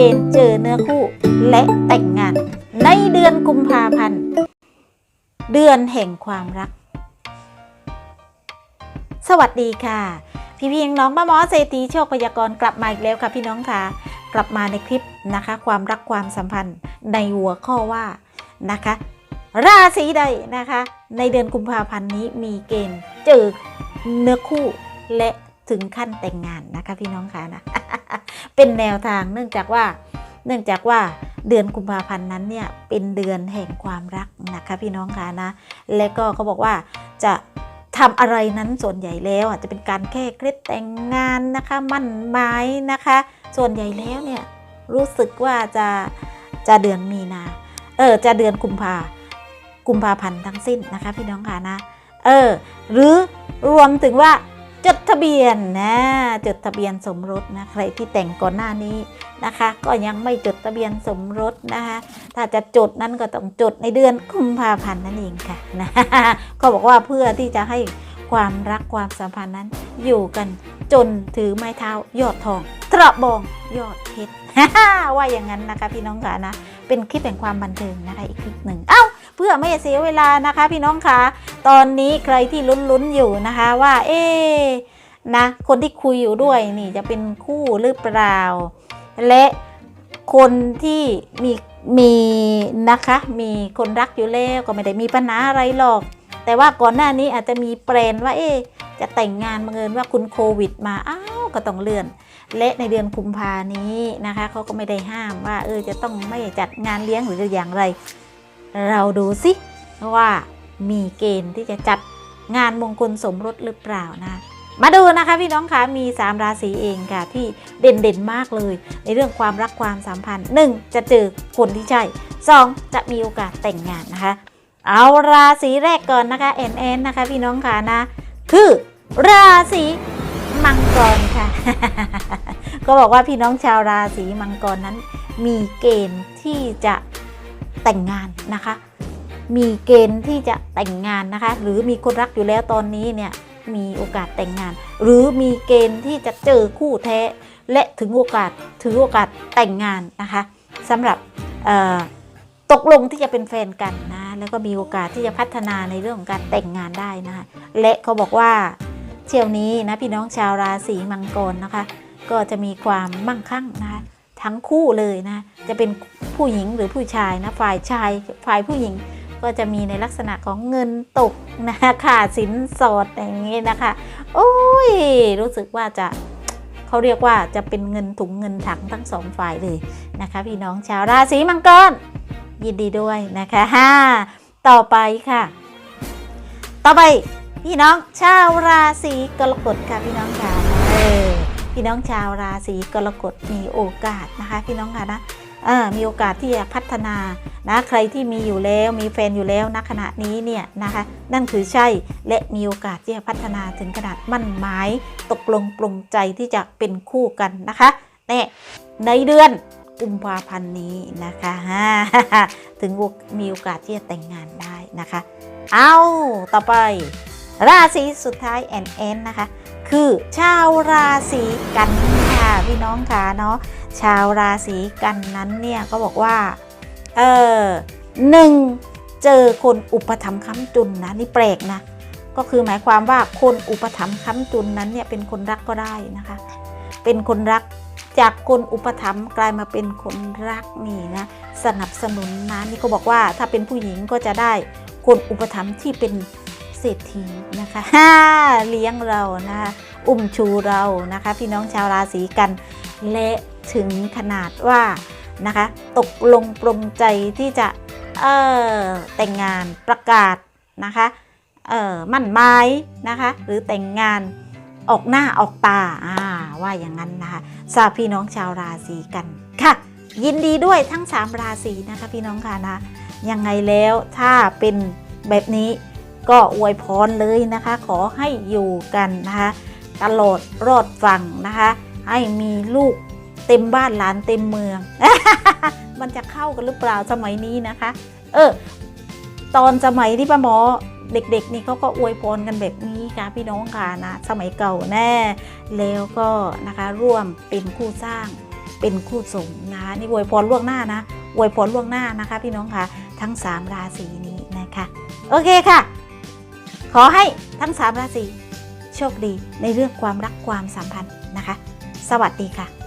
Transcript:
เกณฑ์เจอเนื้อคู่ และแต่งงาน ในเดือนกุมภาพันธ์ เดือนแห่งความรัก สวัสดีค่ะ พี่พี่น้องป้าหมอเศรษฐีโชคพยากรกลับมาอีกแล้วค่ะพี่น้องค่ะ กลับมาในคลิปนะคะ ความรักความสัมพันธ์ในหัวข้อว่านะคะ ราศีใดนะคะ ในเดือนกุมภาพันธ์นี้มีเกณฑ์เจอเนื้อคู่และถึงขั้นแต่งงานนะคะพี่น้องค่ะนะ เป็นแนวทางเนื่องจากว่าเนื่องจากว่าเดือนกุมภาพันธ์นั้นเนี่ยเป็นเดือนแห่งความรักนะคะพี่น้องค่ะนะ และก็เขาบอกว่าจะทำอะไรนั้นส่วนใหญ่แล้วอะจะเป็นการแค่เคล็ดแต่งงานนะคะมั่นหมายนะคะ ส่วนใหญ่แล้วเนี่ยรู้สึกว่าจะจะเดือนมีนาเออจะเดือนกุมภากุมภาพันธ์ทั้งสิ้นนะคะพี่น้องค่ะนะเออหรือรวมถึงว่า จดทะเบียนนะจดทะเบียนสมรสนะใครที่แต่งก่อนหน้านี้นะคะ ก็ยังไม่จดทะเบียนสมรสนะคะ ถ้าจะจดนั้นก็ต้องจดในเดือนกุมภาพันธ์นั่นเองค่ะนะก็บอกว่าเพื่อที่จะให้ความรักความสัมพันธ์นั้น อยู่กันจนถือไม้เท้ายอดทองตระบองยอดเพชรว่าอย่างนั้นนะคะพี่น้องค่ะนะเป็นคลิปแห่งความบันเทิงนะคะอีกคลิปหนึ่งเอ้า เพื่อไม่ให้เสียเวลานะคะ พี่น้องคะตอนนี้ใครที่ลุ้นๆอยู่นะคะว่า เอ๊นะคนที่คุยอยู่ด้วยนี่จะเป็นคู่หรือเปล่า และคนที่มีมีนะคะ มีคนรักอยู่แล้วก็ไม่ได้มีปัญหาอะไรหรอก แต่ว่าก่อนหน้านี้อาจจะมีแปลนว่า เอ๊จะแต่งงานบังเอิญว่าคุณโควิดมาอ้าวก็ต้องเลื่อน และในเดือนกุมภานี้นะคะเขาก็ไม่ได้ห้ามว่า เออจะต้องไม่จัดงานเลี้ยงหรืออย่างไร เราดูสิว่ามีเกณฑ์ที่จะจัดงานมงคลสมรสหรือเปล่านะมาดูนะคะพี่น้องคะมี 3 ราศีเองค่ะที่เด่นๆมากเลย ในเรื่องความรักความสัมพันธ์ 1. จะเจอคนที่ใช่ 2. จะมีโอกาสแต่งงานนะคะ เอาราศีแรกก่อนนะคะแอนแอนนะคะพี่น้องคะนะ คือราศีมังกรค่ะ ก็บอกว่าพี่น้องชาวราศีมังกรนั้น มีเกณฑ์ที่จะ แต่งงานนะคะ มีเกณฑ์ที่จะแต่งงานนะคะ หรือมีคนรักอยู่แล้วตอนนี้เนี่ยมีโอกาสแต่งงาน หรือมีเกณฑ์ที่จะเจอคู่แท้ และถึงโอกาสถือโอกาสแต่งงานนะคะสำหรับตกลงที่จะเป็นแฟนกันนะแล้วก็มีโอกาสที่จะพัฒนาในเรื่องของการแต่งงานได้นะคะและเขาบอกว่าเที่ยวนี้นะพี่น้องชาวราศีมังกรนะคะ ก็จะมีความมั่งคั่งนะคะ ทั้งคู่เลยนะ จะเป็นผู้หญิงหรือผู้ชายนะ ฝ่ายชายฝ่ายผู้หญิงก็จะมีในลักษณะของเงินตกนะคะสินสอดอย่างนี้นะคะ โอ้ย รู้สึกว่าจะเขาเรียกว่าจะเป็นเงินถุงเงินถังทั้งสองฝ่ายเลยนะคะ พี่น้องชาวราศีมังกรยินดีด้วยนะคะฮ่าต่อไปค่ะ ต่อไปพี่น้องชาวราศีกรกฎค่ะพี่น้องค่ะ พี่น้องชาวราศีกรกฎมีโอกาสนะคะพี่น้องค่ะนะมีโอกาสที่จะพัฒนานะใครที่มีอยู่แล้วมีแฟนอยู่แล้วณขณะนี้เนี่ยนะคะนั่นคือใช่และมีโอกาสที่จะพัฒนาถึงขนาดมั่นหมายตกลงปลงใจที่จะเป็นคู่กันนะคะเนี่ยในเดือนกุมภาพันธ์นี้นะคะถึงมีโอกาสที่จะแต่งงานได้นะคะ เอาต่อไปราศีสุดท้ายแอนแอนนะคะ คือชาวราศีกันค่ะพี่น้องค่ะเนาะชาวราศีกันนั้นเนี่ยก็บอกว่าเออหนึ่งเจอคนอุปถัมภ์ค้ำจุนนะนี่แปลกนะก็คือหมายความว่าคนอุปถัมภ์ค้ำจุนนั้นเนี่ยเป็นคนรักก็ได้นะคะ เป็นคนรักจากคนอุปถัมภ์กลายมาเป็นคนรักนี่นะสนับสนุนนะนี่เขาบอกว่าถ้าเป็นผู้หญิงก็จะได้คนอุปถัมภ์ที่เป็น เศรษฐีนะคะฮ่าเลี้ยงเรานะคะอุ้มชูเรานะคะ พี่น้องชาวราศีกันและถึงขนาดว่านะคะ ตกลงปรงใจที่จะเออแต่งงานประกาศนะคะเออมั่นหมายนะคะ หรือแต่งงานออกหน้าออกตาอ่าว่าอย่างนั้นนะคะทราบพี่น้องชาวราศีกันค่ะ ยินดีด้วยทั้ง 3 ราศีนะคะพี่น้องค่ะนะยังไงแล้วถ้าเป็นแบบนี้ ก็อวยพรเลยนะคะ ขอให้อยู่กันนะคะ ตลอดรอดฝั่งนะคะ ให้มีลูกเต็มบ้านหลานเต็มเมือง มันจะเข้ากันหรือเปล่าสมัยนี้นะคะ เออ ตอนสมัยที่ป้าหมอเด็กๆนี่เขาก็อวยพรกันแบบนี้ค่ะพี่น้องค่ะนะสมัยเก่าแน่ แล้วก็นะคะร่วมเป็นคู่สร้างเป็นคู่สมนะคะนี่อวยพรล่วงหน้านะอวยพรล่วงหน้านะคะ พี่น้องค่ะทั้ง 3 ราศีนี้นะคะ โอเคค่ะ ขอให้ทั้ง3ราศีโชคดีในเรื่องความรักความสัมพันธ์นะคะ สวัสดีค่ะ